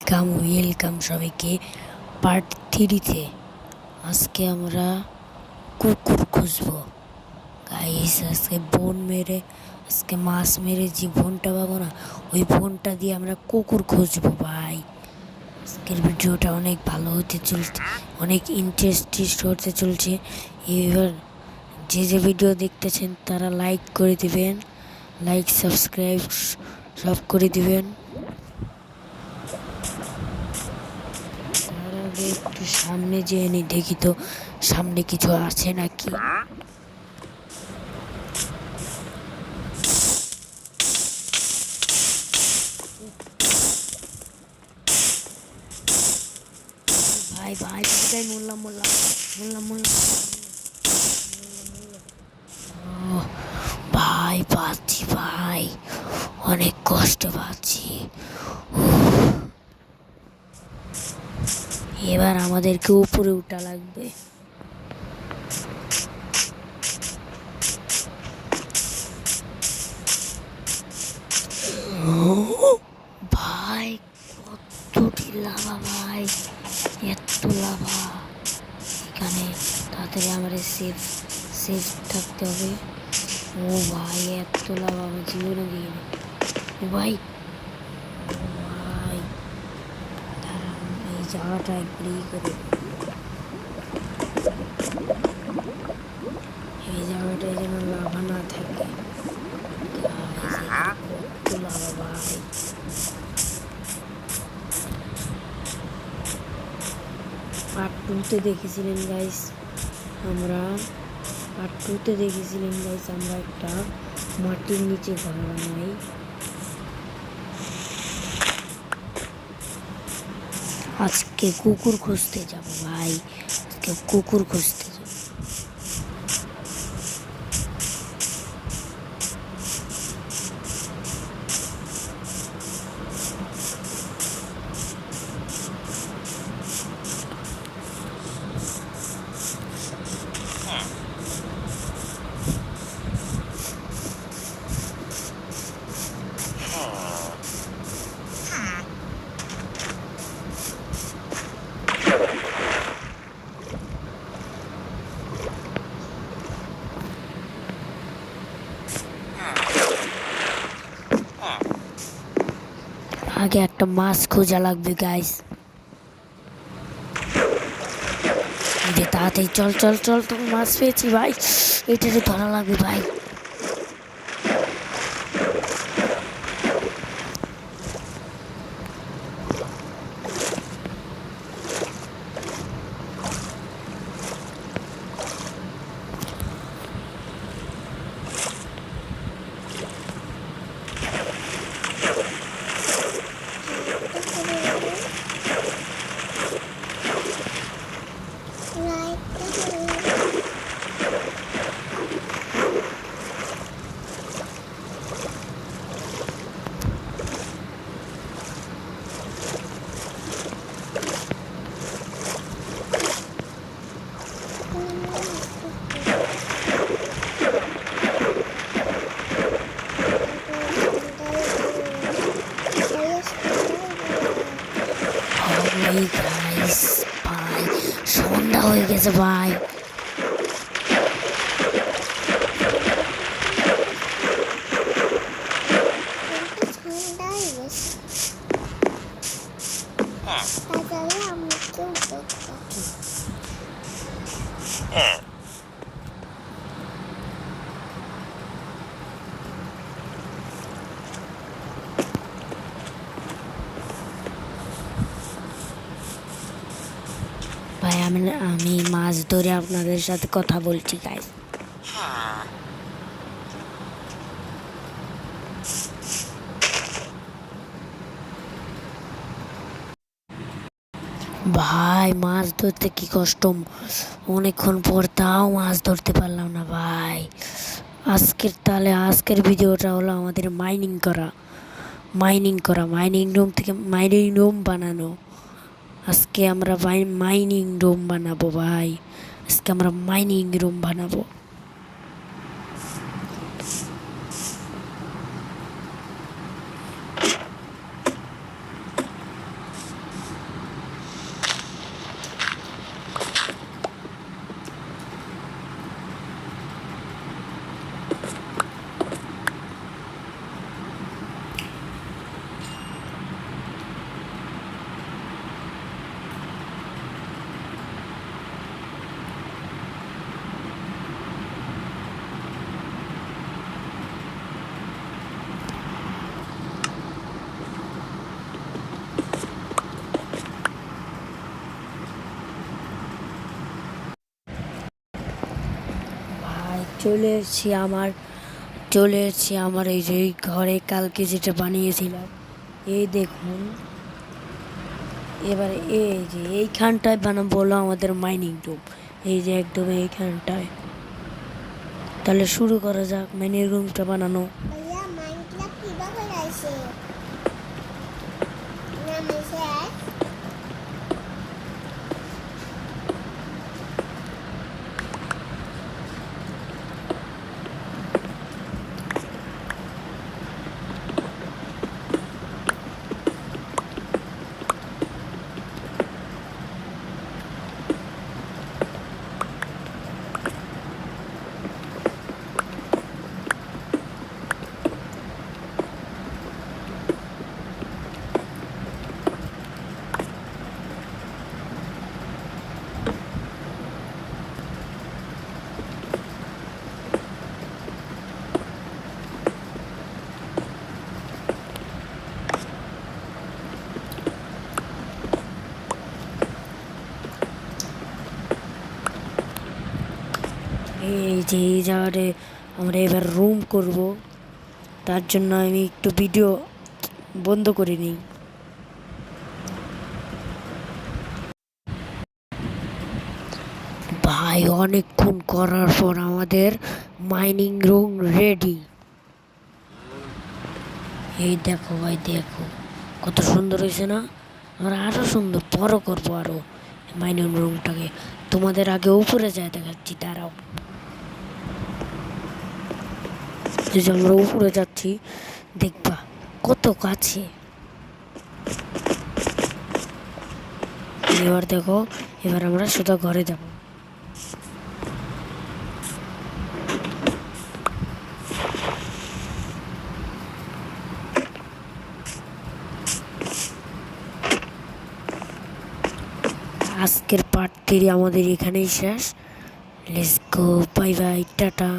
Welcome welcome সবাইকে part থ্রিতে আজকে আমরা কুকুর খুঁজবো। গাইস আজকে বোন মেরে, আজকে মাছ মেরে যে বোনটা পাবো না, ওই বোনটা দিয়ে আমরা কুকুর খুঁজবো ভাই। আজকের ভিডিওটা অনেক ভালো হতে চলছে, অনেক ইন্টারেস্টিং হতে চলছে। এবার যে যে ভিডিও দেখতেছেন, তারা লাইক করে দিবেন লাইক সাবস্ক্রাইব সব করে দিবেন তার আগে একটু সামনে যেয়ে নি, দেখি তো সামনে কিছু আছে নাকি। ভাই ভাই ভাই মোল্লা মোল্লা? মোল্লা মোল্লা ভাই, পাচ্ছি, ভাই। অনেক কষ্ট পাচ্ছি। এবার আমাদেরকে উপরে উঠা লাগবে। ভাই, কতটি লাভা ভাই, এত লাভা। এখানে তাড়াতাড়ি আমাদের সেফ সেফ থাকতে হবে। ও ভাই, এত লাভা আমার জীবনে দিই ভাই ও ভাই জায়গাটা ই করে এই জায়গাটায় যেন লাভা না থাকে। ভাই পার্ট টুতে দেখেছিলেন গাইস আমরা। পার্ট টুতে দেখেছিলেন গাইস আমরা একটা মাটির নিচে ঘর বানাই। আজকে কুকুর খুঁজতে যাব ভাই। আজকে কুকুর খুঁজতে আগে একটা মাছ খোঁজা লাগবে গাইস তাড়াতাড়ি চল চল চল তো মাছ পেয়েছি, ভাই। এটাতে ধরা লাগবে, ভাই। ভাই গাইস ভাই সন্ধ্যা হয়ে গেছে ভাই ঠান্ডাই ভাই, আমি আমি মাছ ধরে আপনাদের সাথে কথা বলছি গাইস ভাই, মাছ ধরতে কি কষ্ট? অনেকক্ষণ পর তাও মাছ ধরতে পারলাম না, ভাই। আজকের তাহলে আজকের ভিডিওটা হলো আমাদের মাইনিং করা। মাইনিং করা মাইনিং রুম থেকে মাইনিং রুম বানানো। আজকে আমরা ভাই মাইনিং রুম বানাবো ভাই। আজকে আমরা মাইনিং রুম বানাবো। চলে এসেছি আমার, চলে এসেছি আমার এই যে ঘরে কালকে যেটা বানিয়েছিলাম। এই দেখুন, এবারে এই যে এইখানটায় বানাবো হলো আমাদের মাইনিং রুম এই যে একদম এইখানটায়। তাহলে শুরু করা যাক মাইনিং রুমটা বানানো। এই যে এই জায়গাতে আমরা এবার রুম করব। তার জন্য আমি একটু ভিডিও বন্ধ করে নিই। ভাই, অনেকক্ষণ করার পর আমাদের মাইনিং রুম রেডি এই দেখো ভাই, দেখো। কত সুন্দর হয়েছে না? আমরা আরও সুন্দর, বড় করব আরও মাইনিং রুমটাকে তোমাদের আগে উপরে যায় দেখাচ্ছি, দাঁড়াও এই যে আমরা উপরে যাচ্ছি, দেখবা কত কাছে। এবার দেখো, এবার আমরা সোজা ঘরে যাব। আজকের পার্ট থ্রি আমাদের এখানেই শেষ। Let's go bye bye tata.